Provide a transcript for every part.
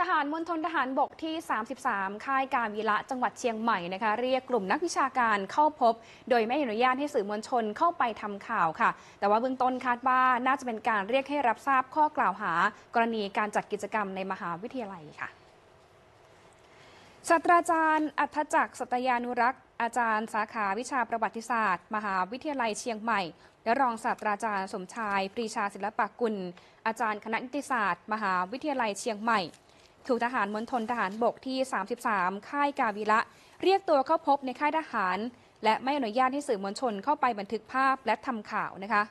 ทหารมณฑลทหารบกที่ 33 ค่ายการวีระจังหวัดเชียงใหม่นะคะเรียกกลุ่มนักวิชาการเข้าพบ โดยไม่อนุญาตให้สื่อมวลชนเข้าไปทำข่าวค่ะ แต่ว่าเบื้องต้นคาดว่าน่าจะเป็นการเรียกให้รับทราบข้อกล่าวหา กรณีการจัดกิจกรรมในมหาวิทยาลัยค่ะศาสตราจารย์อัธจักรสัตยานุรักษ์ อาจารย์สาขาวิชาประวัติศาสตร์ มหาวิทยาลัยเชียงใหม่ และรองศาสตราจารย์สมชาย ปรีชาศิลปกุล อาจารย์คณะนิติศาสตร์ มหาวิทยาลัยเชียงใหม่ ถูกทหารมณฑลทหารบกที่ 33 ค่ายกาวิระ เรียกตัวเข้าพบในค่ายทหาร และไม่อนุญาตให้สื่อมวลชนเข้าไปบันทึกภาพและทำข่าวนะคะ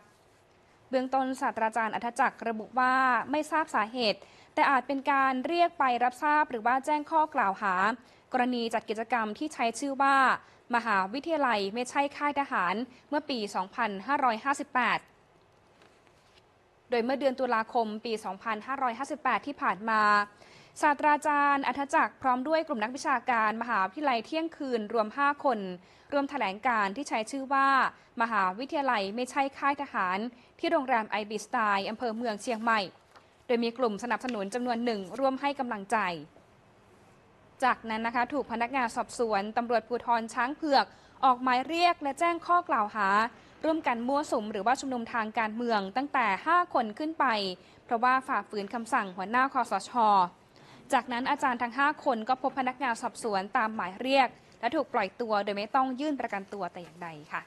เบื้องต้นศาสตราจารย์อัธจักรระบุว่าไม่ทราบสาเหตุ แต่อาจเป็นการเรียกไปรับทราบหรือว่าแจ้งข้อกล่าวหา กรณีจัดกิจกรรมที่ใช้ชื่อว่า มหาวิทยาลัยไม่ใช่ค่ายทหารเมื่อปี 2558โดยเมื่อเดือนตุลาคมปี 2558 ที่ผ่านมา ศาสตราจารย์อัธจักรพร้อมด้วยกลุ่มนักวิชาการมหาวิทยาลัยเที่ยงคืนรวม 5 คนรวมแถลงการที่ใช้ชื่อว่า มหาวิทยาลัยไม่ใช่ค่ายทหาร ที่โรงแรมไอบิสไตล์อำเภอเมืองเชียงใหม่ โดยมีกลุ่มสนับสนุนจำนวนหนึ่งร่วมให้กำลังใจ จากนั้นนะคะถูกพนักงานสอบสวนตำรวจภูธรช้างเผือก ออกหมายเรียกและแจ้งข้อกล่าวหา ร่วมกันมั่วสุมหรือว่าชุมนุมทางการเมืองตั้งแต่ 5 คนขึ้นไป เพราะว่าฝ่าฝืนคำสั่งหัวหน้าคอสช จากนั้นอาจารย์ทั้ง 5 คนก็พบพนักงานสอบสวนตามหมายเรียก และถูกปล่อยตัวโดยไม่ต้องยื่นประกันตัวแต่อย่างใดค่ะ